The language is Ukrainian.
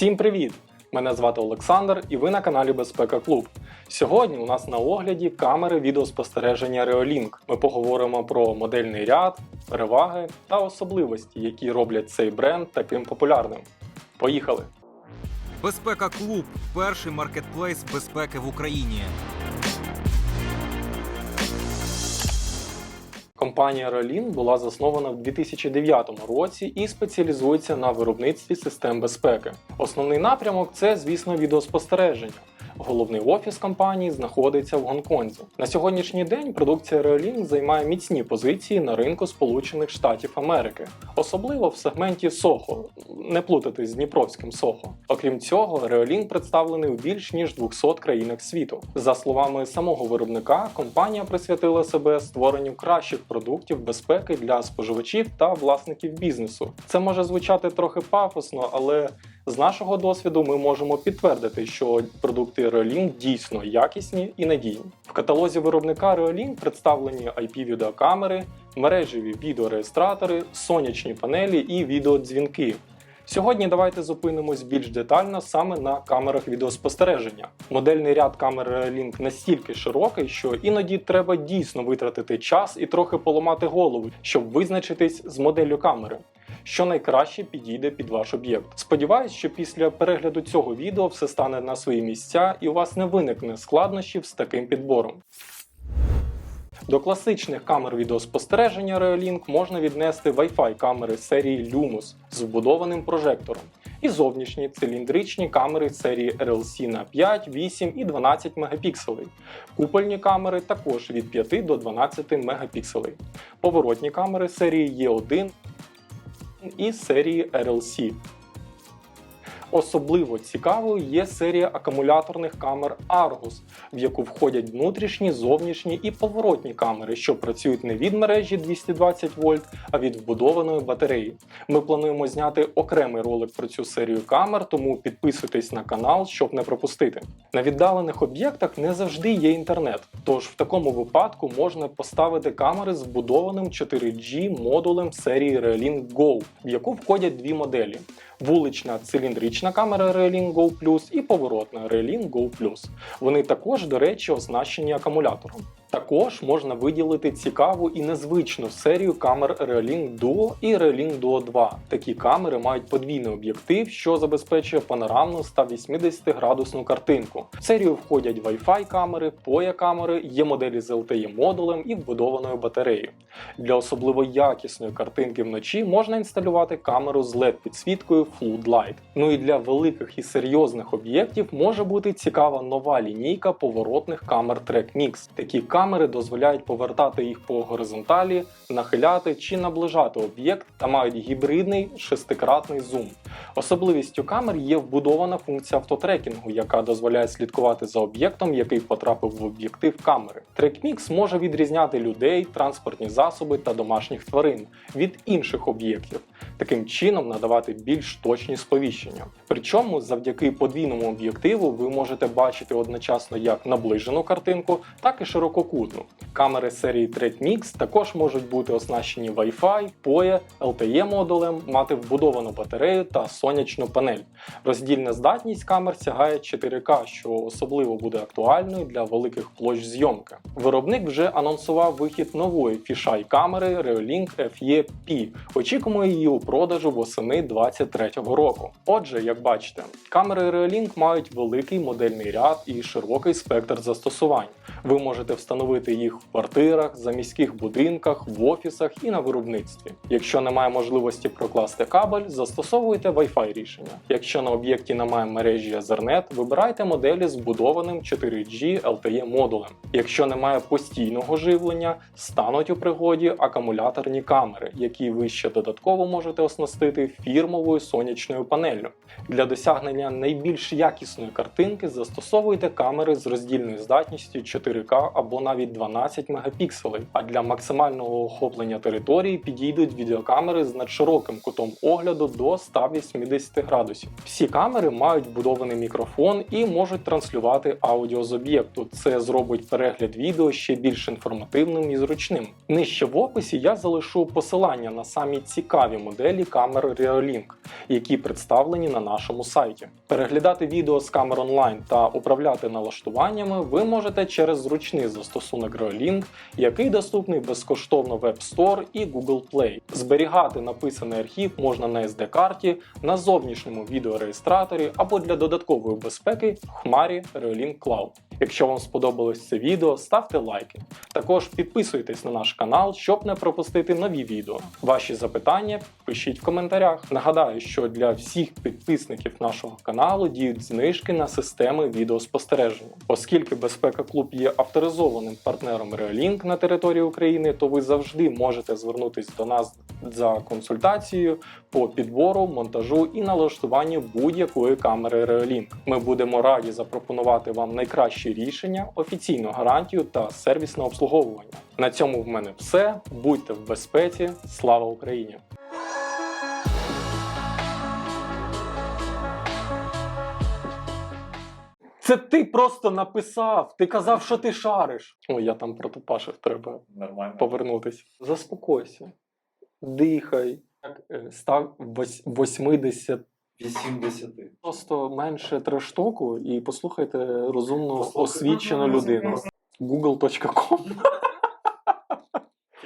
Всім привіт! Мене звати Олександр і ви на каналі Безпека Клуб. Сьогодні у нас на огляді камери відеоспостереження Reolink. Ми поговоримо про модельний ряд, переваги та особливості, які роблять цей бренд таким популярним. Поїхали! Безпека Клуб перший маркетплейс безпеки в Україні. Компанія Reolink була заснована в 2009 році і спеціалізується на виробництві систем безпеки. Основний напрямок це, звісно, відеоспостереження. Головний офіс компанії знаходиться в Гонконзі. На сьогоднішній день продукція Reolink займає міцні позиції на ринку Сполучених Штатів Америки, особливо в сегменті SOHO, не плутати з Дніпровським SOHO. Окрім цього, Reolink представлений у більш ніж 200 країнах світу. За словами самого виробника, компанія присвятила себе створенню кращих продуктів безпеки для споживачів та власників бізнесу. Це може звучати трохи пафосно, але з нашого досвіду ми можемо підтвердити, що продукти Reolink дійсно якісні і надійні. В каталозі виробника Reolink представлені IP-відеокамери, мережеві відеореєстратори, сонячні панелі і відеодзвінки. Сьогодні давайте зупинимось більш детально саме на камерах відеоспостереження. Модельний ряд камер Reolink настільки широкий, що іноді треба дійсно витратити час і трохи поламати голову, щоб визначитись з моделлю камери що найкраще підійде під ваш об'єкт. Сподіваюсь, що після перегляду цього відео все стане на свої місця і у вас не виникне складнощів з таким підбором. До класичних камер відеоспостереження Reolink можна віднести Wi-Fi камери серії Lumus з вбудованим прожектором і зовнішні циліндричні камери серії RLC на 5, 8 і 12 мегапікселей. Купольні камери також від 5 до 12 мегапікселей. Поворотні камери серії E1 і серії RLC. Особливо цікавою є серія акумуляторних камер Argus, в яку входять внутрішні, зовнішні і поворотні камери, що працюють не від мережі 220 вольт, а від вбудованої батареї. Ми плануємо зняти окремий ролик про цю серію камер, тому підписуйтесь на канал, щоб не пропустити. На віддалених об'єктах не завжди є інтернет, тож в такому випадку можна поставити камери з вбудованим 4G модулем серії Reolink Go, в яку входять дві моделі вулична циліндрична камера Reolink Go Plus і поворотна Reolink Go Plus. Вони також, до речі, оснащені акумулятором. Також можна виділити цікаву і незвичну серію камер Reolink Duo і Reolink Duo 2. Такі камери мають подвійний об'єктив, що забезпечує панорамну 180 градусну картинку. В серію входять Wi-Fi камери, поя камери, є моделі з LTE модулем і вбудованою батареєю. Для особливо якісної картинки вночі можна інсталювати камеру з LED підсвіткою Floodlight. Ну і для великих і серйозних об'єктів може бути цікава нова лінійка поворотних камер Track Mix. Такі камери дозволяють повертати їх по горизонталі, нахиляти чи наближати об'єкт та мають гібридний шестикратний зум. Особливістю камер є вбудована функція автотрекінгу, яка дозволяє слідкувати за об'єктом, який потрапив в об'єктив камери. TrackMix може відрізняти людей, транспортні засоби та домашніх тварин від інших об'єктів, таким чином надавати більш точні сповіщення. Причому завдяки подвійному об'єктиву ви можете бачити одночасно як наближену картинку, так і ширококутну. Камери серії TrackMix також можуть бути оснащені Wi-Fi, PoE, LTE модулем, мати вбудовану батарею та сонячну панель. Роздільна здатність камер сягає 4К, що особливо буде актуальною для великих площ зйомки. Виробник вже анонсував вихід нової фішай камери Reolink FE-P. Очікуємо її у продажу восени 2023 року. Отже, як бачите, камери Reolink мають великий модельний ряд і широкий спектр застосувань. Ви можете встановити їх в квартирах, заміських будинках, в офісах і на виробництві. Якщо немає можливості прокласти кабель, застосовуйте Wi-Fi рішення. Якщо на об'єкті немає мережі Ethernet, вибирайте моделі з вбудованим 4G LTE модулем. Якщо немає постійного живлення, стануть у пригоді акумуляторні камери, які ви ще додатково можете оснастити фірмовою сонячною панеллю. Для досягнення найбільш якісної картинки застосовуйте камери з роздільною здатністю 4К або навіть 12 мегапікселей. А для максимального охоплення території підійдуть відеокамери з надшироким кутом огляду до 180 градусів. Всі камери мають вбудований мікрофон і можуть транслювати аудіо з об'єкту. Це зробить перегляд відео ще більш інформативним і зручним. Нижче в описі я залишу посилання на самі цікаві моделі камер Reolink, які представлені на нашому сайті. Переглядати відео з камер онлайн та управляти налаштуваннями ви можете через зручний застосунок Reolink, який доступний безкоштовно в App Store і Google Play. Зберігати написаний архів можна на SD-карті, на зовнішньому відеореєстраторі або для додаткової безпеки в хмарі Reolink Cloud. Якщо вам сподобалось це відео, ставте лайки. Також підписуйтесь на наш канал, щоб не пропустити нові відео. Ваші запитання пишіть в коментарях. Нагадаю, що для всіх підписників нашого каналу діють знижки на системи відеоспостереження. Оскільки Безпека Клуб є авторизованим партнером Reolink на території України, то ви завжди можете звернутися до нас за консультацією по підбору, монтажу і налаштуванню будь-якої камери Reolink. Ми будемо раді запропонувати вам найкращі рішення, офіційну гарантію та сервісне обслуговування. На цьому в мене все. Будьте в безпеці. Слава Україні! Це ти просто написав. Ти казав, що ти шариш. Ой, я там протупашив, треба Нормально. повернутися. Заспокойся, дихай. Е, Став вось- 80 80. Просто менше трештоку і послухайте розумну Послухайте освічену людину. Google.com